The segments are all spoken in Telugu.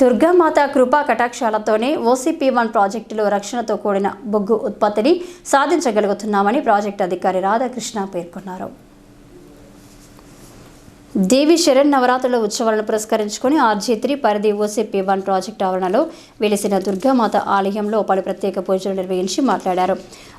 దుర్గామాత కృపా కటాక్షాలతోనే ఓసీపీ వన్ ప్రాజెక్టులో రక్షణతో కూడిన బొగ్గు ఉత్పత్తిని సాధించగలుగుతున్నామని ప్రాజెక్టు అధికారి రాధాకృష్ణ పేర్కొన్నారు. దేవి శరణ్ నవరాత్రుల ఉత్సవాలను పురస్కరించుకుని ఆర్జీ పరిధి ఓసీపీ వన్ ప్రాజెక్ట్ ఆవరణలో వెలిసిన దుర్గామాత ఆలయంలో పలు ప్రత్యేక పూజలు నిర్వహించి మాట్లాడారు.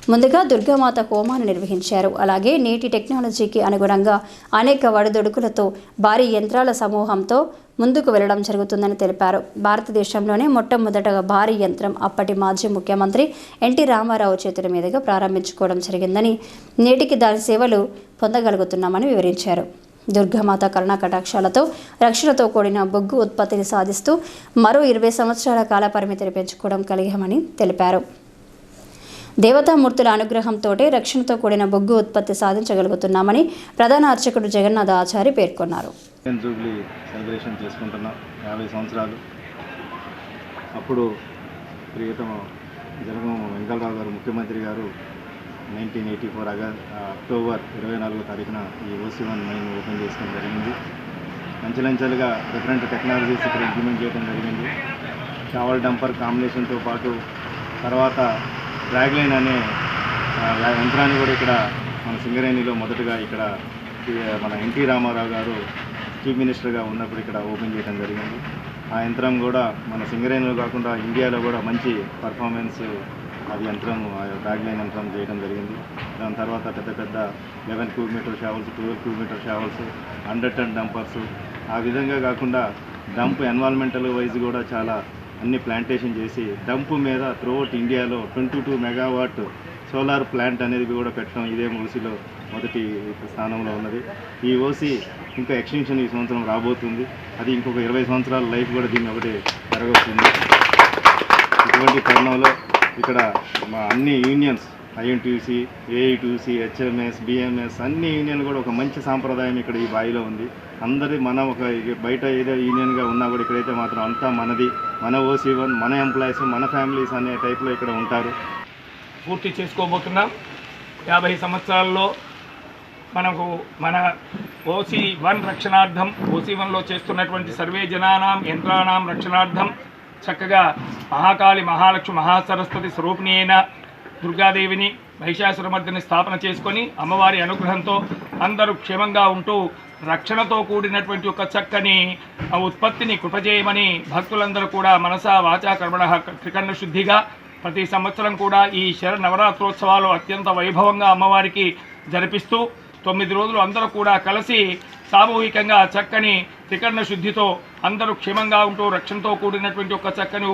ముందుగా దుర్గామాత హోమాన్ని నిర్వహించారు. అలాగే నేటి టెక్నాలజీకి అనుగుణంగా అనేక వడదొడుకులతో భారీ యంత్రాల సమూహంతో ముందుకు వెళ్ళడం జరుగుతుందని తెలిపారు. భారతదేశంలోనే మొట్టమొదటగా భారీ యంత్రం అప్పటి మాజీ ముఖ్యమంత్రి ఎన్టీ రామారావు చేతుల మీదుగా ప్రారంభించుకోవడం జరిగిందని నేటికి దాని సేవలు పొందగలుగుతున్నామని వివరించారు. దుర్గామాత కరుణా కటాక్షాలతో రక్షణతో కూడిన బొగ్గు ఉత్పత్తిని సాధిస్తూ మరో ఇరవై సంవత్సరాల కాల పరిమితిని పెంచుకోవడం కలిగామని తెలిపారు. దేవతామూర్తుల అనుగ్రహంతోటే రక్షణతో కూడిన బొగ్గు ఉత్పత్తి సాధించగలుగుతున్నామని ప్రధాన అర్చకుడు జగన్నాథ ఆచారి పేర్కొన్నారు. జూబ్లీ సెలబ్రేషన్ చేసుకుంటున్నాం యాభై సంవత్సరాలు. అప్పుడు ప్రియతమ జగన్ వెంకటరావు గారు ముఖ్యమంత్రి గారు నైన్టీన్ ఎయిటీ ఫోర్ అగ అక్టోబర్ ఇరవై నాలుగో తారీఖున ఈ ఓసీ వన్ మైన్ ఓపెన్ చేసుకోవడం జరిగింది. అంచెలంచెలుగా డిఫరెంట్ టెక్నాలజీస్ ఇక్కడ ఇంప్లిమెంట్ చేయడం జరిగింది. చావల్ డంపర్ కాంబినేషన్తో పాటు తర్వాత డ్రాగ్లైన్ అనే యంత్రాన్ని కూడా ఇక్కడ మన సింగరేణిలో మొదటగా ఇక్కడ మన ఎన్టీ రామారావు గారు చీఫ్ మినిస్టర్గా ఉన్నప్పుడు ఇక్కడ ఓపెన్ చేయడం జరిగింది. ఆ యంత్రం కూడా మన సింగరేణిలో కాకుండా ఇండియాలో కూడా మంచి పర్ఫార్మెన్స్ అది యంత్రం ఆ లైన్ యంత్రం చేయడం జరిగింది. దాని తర్వాత పెద్ద పెద్ద eleven cube metre shovels twelve cube metre shovels hundred ton dumpers ఆ విధంగా కాకుండా డంప్ ఎన్వాల్మెంటల్ వైజ్ కూడా చాలా అన్ని ప్లాంటేషన్ చేసి డంప్ మీద త్రూఅవుట్ ఇండియాలో twenty two megawatt solar plant అనేది కూడా పెట్టడం ఇదే ఓసీలో మొదటి స్థానంలో ఉన్నది. ఈ ఓసీ ఇంకా ఎక్స్టెన్షన్ ఈ సంవత్సరం రాబోతుంది. అది ఇంకొక ఇరవై సంవత్సరాల లైఫ్ కూడా దీన్ని ఒకటి జరగబోతుంది. ఇటువంటి తరుణంలో ఇక్కడ మా అన్ని unions INTC AITC HMS BMS అన్ని యూనియన్లు కూడా ఒక మంచి సాంప్రదాయం ఇక్కడ ఈ బాయిలో ఉంది. అందరి మన ఒక బయట ఏదో యూనియన్గా ఉన్నా కూడా ఇక్కడైతే మాత్రం అంతా మనది. మన ఓసీ వన్ మన ఎంప్లాయీస్ మన ఫ్యామిలీస్ అనే టైప్లో ఇక్కడ ఉంటారు. పూర్తి చేసుకోబోతున్నాం. యాభై సంవత్సరాల్లో మనకు మన ఓసీ వన్ రక్షణార్థం ఓసీ వన్లో చేస్తున్నటువంటి సర్వే జనానాం యంత్రానాం రక్షణార్థం చక్కగా మహాకాళి మహాలక్ష్మి మహాసరస్వతి స్వరూపిణి అయిన దుర్గాదేవిని మహిషాసురమర్దిని స్థాపన చేసుకొని అమ్మవారి అనుగ్రహంతో అందరూ క్షేమంగా ఉంటూ రక్షణతో కూడినటువంటి ఒక చక్కని ఆ ఉత్పత్తిని కృపజేయమని భక్తులందరూ కూడా మనసా వాచా కర్మణ త్రికరణ శుద్ధిగా ప్రతి సంవత్సరం కూడా ఈ శర నవరాత్రోత్సవాలు అత్యంత వైభవంగా అమ్మవారికి జరిపిస్తూ తొమ్మిది రోజులు అందరూ కూడా కలిసి సామూహికంగా చక్కని త్రికరణ శుద్ధితో అందరూ క్షేమంగా ఉంటూ రక్షణతో కూడినటువంటి ఒక చక్కని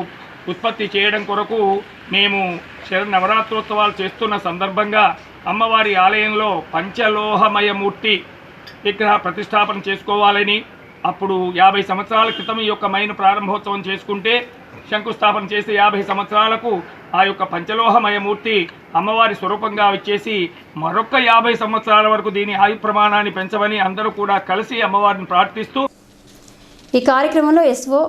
ఉత్పత్తి చేయడం కొరకు మేము నవరాత్రోత్సవాలు చేస్తున్న సందర్భంగా అమ్మవారి ఆలయంలో పంచలోహమయమూర్తి విగ్రహ ప్రతిష్టాపన చేసుకోవాలని అప్పుడు యాభై సంవత్సరాల క్రితం ఈ యొక్క మైన ప్రారంభోత్సవం చేసుకుంటే శంకుస్థాపన చేసి యాభై సంవత్సరాలకు ఆ యొక్క పంచలోహమయమూర్తి అమ్మవారి స్వరూపంగా వచ్చేసి మరొక యాభై సంవత్సరాల వరకు దీని ఆయు ప్రమాణాన్ని పెంచమని అందరూ కూడా కలిసి అమ్మవారిని ప్రార్థిస్తూ ఈ కార్యక్రమంలో SO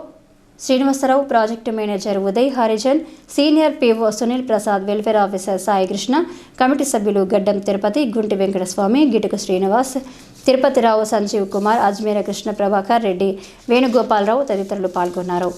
Srinivasarao project manager Uday Harijan senior PO Sunil Prasad welfare officer Sai Krishna committee సభ్యులు గడ్డం తిరుపతి గుంటి వెంకటస్వామి గిటుకు శ్రీనివాస్ తిరుపతిరావు సంజీవ్ కుమార్ అజ్మీర కృష్ణ ప్రభాకర్ రెడ్డి వేణుగోపాలరావు తదితరులు పాల్గొన్నారు.